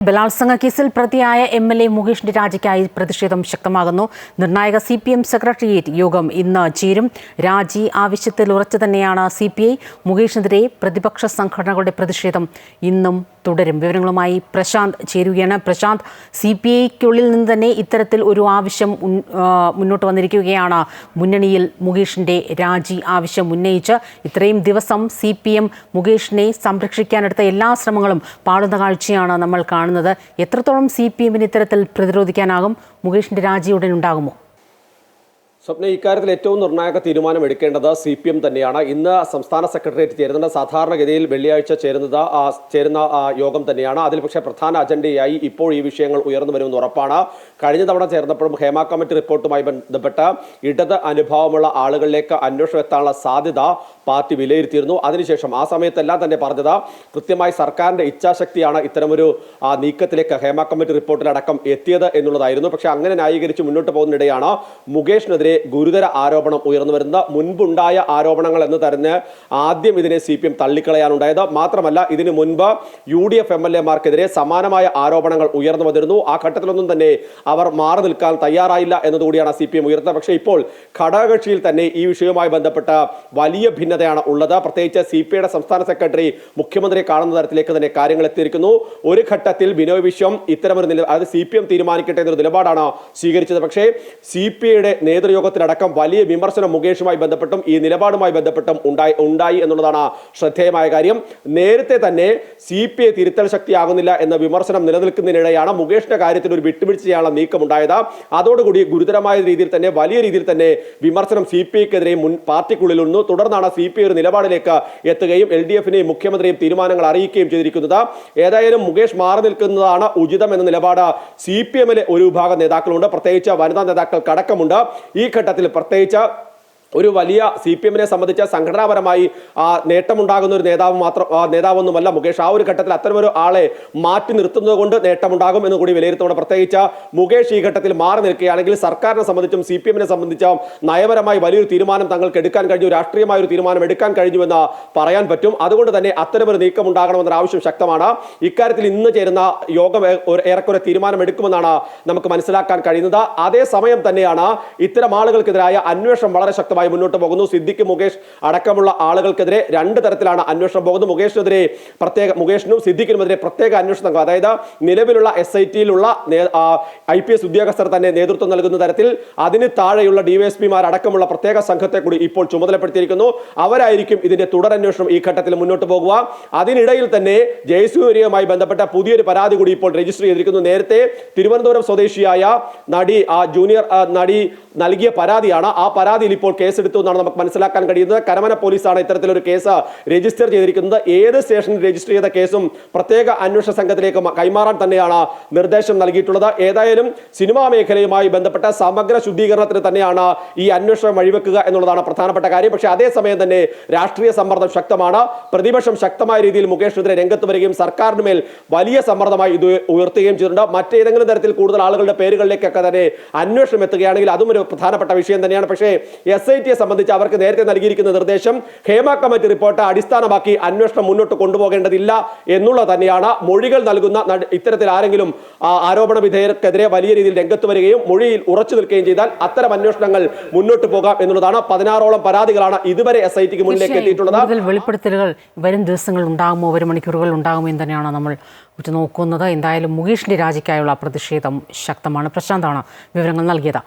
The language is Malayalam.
ബലാത്സംഗ കേസിൽ പ്രതിയായ എം എൽ എ മുകേഷിന്റെ രാജിക്കായി പ്രതിഷേധം ശക്തമാകുന്നു. നിർണായക സി പി എം സെക്രട്ടേറിയറ്റ് യോഗം ഇന്ന് ചേരും. രാജി ആവശ്യത്തിൽ ഉറച്ചു തന്നെയാണ് സി പി ഐ മുകേഷിനെതിരെ പ്രതിപക്ഷ സംഘടനകളുടെ പ്രതിഷേധം ഇന്നും തുടരും. വിവരങ്ങളുമായി പ്രശാന്ത് ചേരുകയാണ്. പ്രശാന്ത് സി പി ഐക്കുള്ളിൽ നിന്ന് തന്നെ ഇത്തരത്തിൽ ഒരു ആവശ്യം മുന്നോട്ട് വന്നിരിക്കുകയാണ്. മുന്നണിയിൽ മുകേഷിന്റെ രാജി ആവശ്യം ഉന്നയിച്ച് ഇത്രയും ദിവസം സി പി എം മുകേഷിനെ സംരക്ഷിക്കാനെടുത്ത എല്ലാ ശ്രമങ്ങളും പാടുന്ന കാഴ്ചയാണ് നമ്മൾ കാണുന്നത്. എത്രത്തോളം സി പി എമ്മിന് ഇത്തരത്തിൽ പ്രതിരോധിക്കാനാകും? മുകേഷിന്റെ രാജി ഉടൻ ഉണ്ടാകുമോ? സ്വപ്ന ഇക്കാര്യത്തിൽ ഏറ്റവും നിർണായക തീരുമാനം എടുക്കേണ്ടത് സി പി എം തന്നെയാണ്. ഇന്ന് സംസ്ഥാന സെക്രട്ടേറിയറ്റ് ചേരുന്ന സാധാരണഗതിയിൽ വെള്ളിയാഴ്ച ചേരുന്നത് ചേരുന്ന യോഗം തന്നെയാണ്. അതിൽ പക്ഷേ പ്രധാന അജണ്ടയായി ഇപ്പോൾ ഈ വിഷയങ്ങൾ ഉയർന്നു വരുമെന്ന് ഉറപ്പാണ്. കഴിഞ്ഞ തവണ ചേർന്നപ്പോഴും ഹേമ കമ്മിറ്റി റിപ്പോർട്ടുമായി ബന്ധപ്പെട്ട് ഇടത് അനുഭവമുള്ള ആളുകളിലേക്ക് അന്വേഷണം എത്താനുള്ള സാധ്യത പാർട്ടി വിലയിരുത്തിയിരുന്നു. അതിനുശേഷം ആ സമയത്തെല്ലാം തന്നെ പറഞ്ഞത് കൃത്യമായി സർക്കാരിന്റെ ഇച്ഛാശക്തിയാണ് ഇത്തരമൊരു ആ, നീക്കത്തിലേക്ക് ഹേമ കമ്മിറ്റി റിപ്പോർട്ടിലടക്കം എത്തിയത് എന്നുള്ളതായിരുന്നു. പക്ഷേ അങ്ങനെ ന്യായീകരിച്ച് മുന്നോട്ട് പോകുന്നിടെയാണ് മുകേഷിനെതിരെ ഗുരുതര ആരോപണം ഉയർന്നു വരുന്നത്. മുൻപുണ്ടായ ആരോപണങ്ങൾ എന്ന് തരുന്ന ആദ്യം ഇതിനെ സി പി എം തള്ളിക്കളയാനുണ്ടായത്. മാത്രമല്ല ഇതിനു മുൻപ് U D F M L എമാർക്കെതിരെ സമാനമായ ആരോപണങ്ങൾ ഉയർന്നു വന്നിരുന്നു. ആ ഘട്ടത്തിലൊന്നും തന്നെ അവർ മാറി നിൽക്കാൻ തയ്യാറായില്ല എന്നതുകൂടിയാണ് സി പി എം ഉയർത്തുന്നത്. പക്ഷേ ഇപ്പോൾ ഘടകകക്ഷിയിൽ തന്നെ ഈ വിഷയവുമായി ബന്ധപ്പെട്ട വലിയ ഭിന്നതയാണ് ഉള്ളത്. പ്രത്യേകിച്ച് സി പി ഐയുടെ സംസ്ഥാന സെക്രട്ടറി മുഖ്യമന്ത്രിയെ കാണുന്ന തരത്തിലേക്ക് തന്നെ കാര്യങ്ങൾ എത്തിയിരിക്കുന്നു. ഒരു ഘട്ടത്തിൽ ബിനോയ് വിശ്വം ഇത്തരമൊരു നില അതായത് സി പി എം തീരുമാനിക്കട്ടെ എന്നൊരു നിലപാടാണ് സ്വീകരിച്ചത്. പക്ഷേ സി പി ഐയുടെ നേതൃയോഗത്തിലടക്കം വലിയ വിമർശനം മുകേഷുമായി ബന്ധപ്പെട്ടും ഈ നിലപാടുമായി ബന്ധപ്പെട്ടും ഉണ്ടായി ഉണ്ടായി എന്നുള്ളതാണ് ശ്രദ്ധേയമായ കാര്യം. നേരത്തെ തന്നെ സി പി ഐ തിരുത്തൽ ശക്തിയാകുന്നില്ല എന്ന വിമർശനം നിലനിൽക്കുന്നതിനിടെയാണ് മുകേഷിന്റെ കാര്യത്തിൽ ഒരു വിട്ടുവീഴ്ച ചെയ്യാനുള്ള നീക്കം ഉണ്ടായത് അതോടുകൂടി ഗുരുതരമായ രീതിയിൽ തന്നെ വലിയ രീതിയിൽ തന്നെ വിമർശനം സി പി ഐക്കെതിരെ മുൻ പാർട്ടിക്കുള്ളിൽ നിന്നു. തുടർന്നാണ് സി പി ഒരു നിലപാടിലേക്ക് എത്തുകയും എൽ ഡി എഫിനെയും മുഖ്യമന്ത്രിയും തീരുമാനങ്ങൾ അറിയിക്കുകയും ചെയ്തിരിക്കുന്നത്. ഏതായാലും മുകേഷ് മാറി നിൽക്കുന്നതാണ് ഉചിതം എന്ന നിലപാട്. സി പി എമ്മിലെ ഒരു വിഭാഗം നേതാക്കളുണ്ട്. പ്രത്യേകിച്ച് വനിതാ നേതാക്കൾക്കടക്കമുണ്ട് ഈ ഘട്ടത്തിൽ പ്രത്യേകിച്ച് ഒരു വലിയ സി പി എമ്മിനെ സംബന്ധിച്ച് സംഘടനാപരമായി നേട്ടമുണ്ടാകുന്ന ഒരു നേതാവ് മാത്രം നേതാവൊന്നുമല്ല മുകേഷ്. ആ ഒരു ഘട്ടത്തിൽ അത്തരമൊരു ആളെ മാറ്റി നിർത്തുന്നത് കൊണ്ട് നേട്ടമുണ്ടാകും എന്ന് കൂടി വിലയിരുത്തുന്നത് പ്രത്യേകിച്ച് മുകേഷ് ഈ ഘട്ടത്തിൽ മാറി നിൽക്കുകയാണെങ്കിൽ സർക്കാരിനെ സംബന്ധിച്ചും സി പി എമ്മിനെ സംബന്ധിച്ചും നയപരമായി വലിയൊരു തീരുമാനം തങ്ങൾക്ക് എടുക്കാൻ കഴിഞ്ഞു രാഷ്ട്രീയമായ ഒരു തീരുമാനം എടുക്കാൻ കഴിഞ്ഞുവെന്ന് പറയാൻ പറ്റും. അതുകൊണ്ട് തന്നെ അത്തരമൊരു നീക്കം ഉണ്ടാകണമെന്നൊരു ആവശ്യം ശക്തമാണ്. ഇക്കാര്യത്തിൽ ഇന്ന് ചേരുന്ന യോഗം ഏറെക്കുറെ ഒരു ഏറെക്കുറെ തീരുമാനമെടുക്കുമെന്നാണ് നമുക്ക് മനസ്സിലാക്കാൻ കഴിയുന്നത്. അതേസമയം തന്നെയാണ് ഇത്തരം ആളുകൾക്കെതിരായ അന്വേഷണം വളരെ ശക്തമായി മുന്നോട്ട് പോകുന്നു. സിദ്ദിഖ് മുകേഷ് അടക്കമുള്ള ആളുകൾക്കെതിരെ രണ്ട് തരത്തിലാണ് അന്വേഷണം പോകുന്നത്. മുകേഷിനെതിരെ പ്രത്യേക മുകേഷിനും സിദ്ദിഖിനുമെതിരെ പ്രത്യേക അന്വേഷണം സംഘം അതായത് നിലവിലുള്ള എസ് ഐ ടിയിലുള്ള ഐ പി എസ് ഉദ്യോഗസ്ഥർ തന്നെ നേതൃത്വം നൽകുന്ന തരത്തിൽ അതിന് താഴെയുള്ള ഡിവൈഎസ്പിമാർ അടക്കമുള്ള പ്രത്യേക സംഘത്തെ കൂടി ഇപ്പോൾ ചുമതലപ്പെടുത്തിയിരിക്കുന്നു. അവരായിരിക്കും ഇതിന്റെ തുടരന്വേഷണം ഈ ഘട്ടത്തിൽ മുന്നോട്ട് പോകുക. അതിനിടയിൽ തന്നെ ജയസൂര്യയുമായി ബന്ധപ്പെട്ട പുതിയൊരു പരാതി കൂടി ഇപ്പോൾ രജിസ്റ്റർ ചെയ്തിരിക്കുന്നു. നേരത്തെ തിരുവനന്തപുരം സ്വദേശിയായ നടി ആ ജൂനിയർ നടി നൽകിയ പരാതിയാണ്. ആ പരാതിയിൽ ഇപ്പോൾ കേസെടുത്തു എന്നാണ് നമുക്ക് മനസ്സിലാക്കാൻ കഴിയുന്നത്. കരമന പോലീസാണ് ഇത്തരത്തിലൊരു കേസ് രജിസ്റ്റർ ചെയ്തിരിക്കുന്നത്. ഏത് സ്റ്റേഷനിൽ രജിസ്റ്റർ ചെയ്ത കേസും പ്രത്യേക അന്വേഷണ സംഘത്തിലേക്ക് കൈമാറാൻ തന്നെയാണ് നിർദ്ദേശം നൽകിയിട്ടുള്ളത്. ഏതായാലും സിനിമാ മേഖലയുമായി ബന്ധപ്പെട്ട സമഗ്ര ശുദ്ധീകരണത്തിന് തന്നെയാണ് ഈ അന്വേഷണം വഴിവെക്കുക എന്നുള്ളതാണ് പ്രധാനപ്പെട്ട കാര്യം. പക്ഷേ അതേസമയം തന്നെ രാഷ്ട്രീയ സമ്മർദ്ദം ശക്തമാണ്. പ്രതിപക്ഷം ശക്തമായ രീതിയിൽ മുകേഷിനെതിരെ രംഗത്ത് വരികയും സർക്കാരിന് മേൽ വലിയ സമ്മർദ്ദമായി ഇത് ഉയർത്തുകയും ചെയ്തിട്ടുണ്ട്. മറ്റേതെങ്കിലും തരത്തിൽ കൂടുതൽ ആളുകളുടെ പേരുകളിലേക്കൊക്കെ തന്നെ അന്വേഷണം എത്തുകയാണെങ്കിൽ അതും ഒരു പ്രധാനപ്പെട്ട വിഷയം തന്നെയാണ്. പക്ഷേ എസ് ഐ ടിയെ സംബന്ധിച്ച് അവർക്ക് നേരത്തെ നൽകിയിരിക്കുന്ന നിർദ്ദേശം ഹേമ കമ്മിറ്റി റിപ്പോർട്ട് അടിസ്ഥാനമാക്കി അന്വേഷണം മുന്നോട്ട് കൊണ്ടുപോകേണ്ടതില്ല എന്നുള്ളത് തന്നെയാണ് മൊഴികൾ നൽകുന്ന ഇത്തരത്തിൽ ആരെങ്കിലും ആരോപണ വിധേയർക്കെതിരെ വലിയ രീതിയിൽ രംഗത്ത് വരികയും മൊഴിയിൽ ഉറച്ചു നിൽക്കുകയും ചെയ്താൽ അത്തരം അന്വേഷണങ്ങൾ മുന്നോട്ട് പോകാം എന്നുള്ളതാണ് പതിനാറോളം പരാതികളാണ് ഇതുവരെ എസ് ഐ ടിക്ക് മുന്നിലേക്ക് എത്തിയിട്ടുള്ളത്. വെളിപ്പെടുത്തലുകൾ വരും ദിവസങ്ങൾ ഉണ്ടാകുമോ ഒരു മണിക്കൂറുകൾ ഉണ്ടാകുമോ എന്ന് തന്നെയാണ് നമ്മൾ ഉറ്റുനോക്കുന്നത്. എന്തായാലും മുകേഷിന്റെ രാജിക്കായുള്ള പ്രതിഷേധം ശക്തമാണ്. പ്രശാന്താണ് വിവരങ്ങൾ നൽകിയത്.